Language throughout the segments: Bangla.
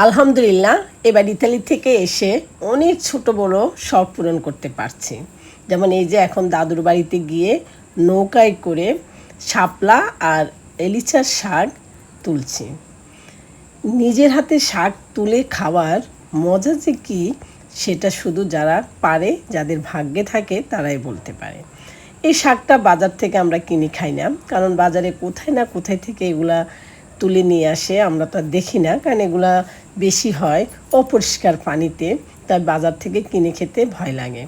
আলহামদুলিল্লাহ, এবার ইতালি থেকে এসে অনেক ছোট বড় শখ পূরণ করতে পারছি। যেমন এই যে এখন দাদুর বাড়িতে গিয়ে নৌকায় করে শাপলা আর এলিচার শাক তুলছি। নিজের হাতে শাক তুলে খাওয়ার মজা যে কী, সেটা শুধু যারা পারে, যাদের ভাগ্যে থাকে, তারাই বলতে পারে। এই শাকটা বাজার থেকে আমরা কিনে খাই না, কারণ বাজারে কোথায় না কোথায় থেকে এগুলা তুলে নিয়ে আসে, আমরা তো দেখি না, কারণ এগুলা বেশি হয় অপরিষ্কার পানিতে, তাই বাজার থেকে কিনে খেতে ভয় লাগে।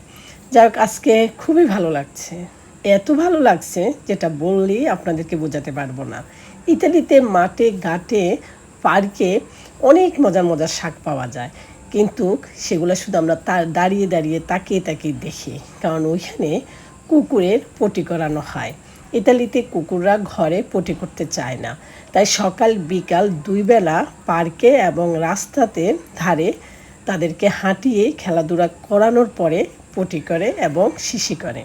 যাক, আজকে খুবই ভালো লাগছে। এত ভালো লাগছে যেটা বললেই আপনাদেরকে বোঝাতে পারব না। ইতালিতে মাঠে, ঘাটে, পার্কে অনেক মজার মজার শাক পাওয়া যায়। কিন্তু সেগুলো শুধু আমরা তার দাঁড়িয়ে দাঁড়িয়ে তাকিয়ে তাকিয়ে দেখি। কারণ ওইখানে কুকুরের পটি করানো হয়। ইতালিতে কুকুররা ঘরে পটি করতে চায় না। তাই সকাল বিকাল দুই বেলা পার্কে এবং রাস্তাতে ধারে তাদেরকে হাঁটিয়ে খেলাধুলা করানোর পরে পটি করে এবং শিশি করে।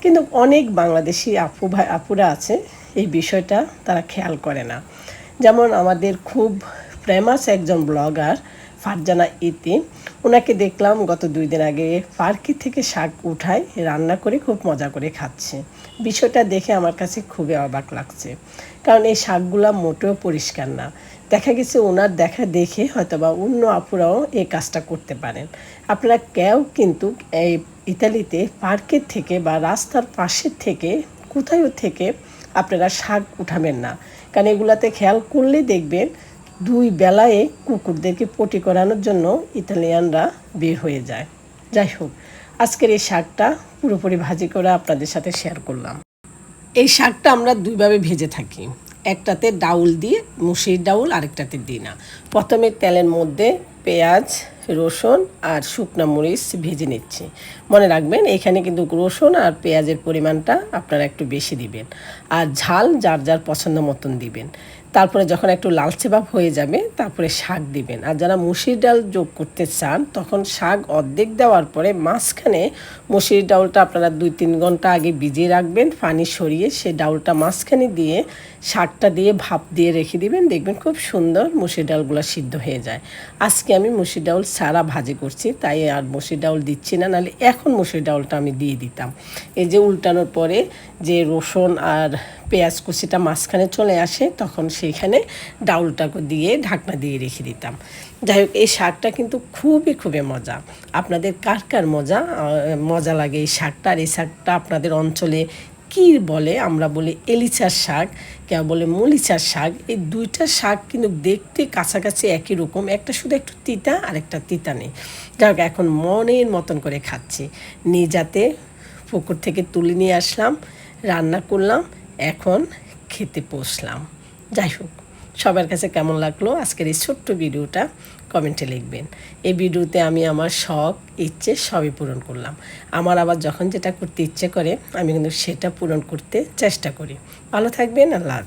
কিন্তু অনেক বাংলাদেশি আপু ভাই, আপুরা আছে, এই বিষয়টা তারা খেয়াল করে না। যেমন আমাদের খুব ফেমাস একজন ব্লগার ফারজানা ইতি ওনাকে দেখলাম গত দুই দিন আগে পার্কি থেকে শাক উঠায়, রান্না করে খুব মজা করে খাচ্ছে। বিষয়টা দেখে আমার কাছে খুবই অবাক লাগছে। কারণ এই শাকগুলা মোটেও পরিষ্কার না। দেখা গেছে ওনার দেখা দেখে হয়তোবা অন্য আপুরাও এই কাজটা করতে পারেন। আপনারা কেউ কিন্তু এই ইতালিতে পার্কের থেকে বা রাস্তার পাশের থেকে কোথাও থেকে আপনারা শাক উঠাবেন না। কারণ এগুলাতে খেয়াল করলে দেখবেন দুই বেলায় কুকুরদেরকে পটি করানোর জন্য ইতালিয়ানরা বের হয়ে যায়। যাই হোক, আজকের এই শাকটা পুরোপুরি ভাজি করে আপনাদের সাথে শেয়ার করলাম। এই শাকটা আমরা দুইভাবে ভেজে থাকি। একটাতে ডাউল দিয়ে, মুসির ডাউল, আরেকটাতে দিই না প্রথমে তেলের মধ্যে পেঁয়াজ, রসুন আর শুকনা মরিচ ভেজে নিচ্ছি। মনে রাখবেন, এখানে কিন্তু রসুন আর পেঁয়াজের পরিমাণটা আপনারা একটু বেশি দিবেন। আর ঝাল যার যার পছন্দ মতন দিবেন। তারপরে যখন একটু লালচে ভাব হয়ে যাবে, তারপরে শাক দিবেন। আর যারা মুসির ডাল যোগ করতে চান, তখন শাক অর্ধেক দেওয়ার পরে মাঝখানে মুসির ডাউলটা আপনারা দুই তিন ঘণ্টা আগে ভিজিয়ে রাখবেন, পানি সরিয়ে সে ডাউলটা মাঝখানে দিয়ে শাকটা দিয়ে ভাপ দিয়ে রেখে দিবেন। দেখবেন খুব সুন্দর মুসির ডালগুলো সিদ্ধ হয়ে যায়। আজকে আমি মুসির ডাউল সারা ভাজি করছি, তাই আর মুসির ডাউল দিচ্ছি না, নাহলে এখন মুসির ডাউলটা আমি দিয়ে দিতাম। এই যে উল্টানোর পরে যে রসুন আর পেঁয়াজ কুচিটা মাঝখানে চলে আসে, তখন সেইখানে ডাউলটাকে দিয়ে ঢাকনা দিয়ে রেখে দিতাম। যাই হোক, এই শাকটা কিন্তু খুবই খুবই মজা। আপনাদের কার কার মজা মজা লাগে এই শাকটা? আর এই শাকটা আপনাদের অঞ্চলে কী বলে? আমরা বলি এলিচার শাক, কেউ বলে মলিচার শাক। এই দুইটা শাক কিন্তু দেখতে কাছাকাছি একই রকম। একটা শুধু একটু তিতা আর একটা তিতা নেই। যাক এখন মনের মতন করে খাচ্ছি। নিয়ে যাতে পুকুর থেকে তুলে নিয়ে আসলাম, রান্না করলাম। এখন খেতে পৌঁছলাম যাই হোক, সবার কাছে কেমন লাগল আজকের এই ছোট্ট ভিডিওটা কমেন্টে লিখবেন। এই ভিডিওতে আমি আমার শখ, ইচ্ছে সবই পূরণ করলাম। আমার আবার যখন যেটা করতে ইচ্ছে করে, আমি কিন্তু সেটা পূরণ করতে চেষ্টা করি। ভালো থাকবেন, আল্লাহ।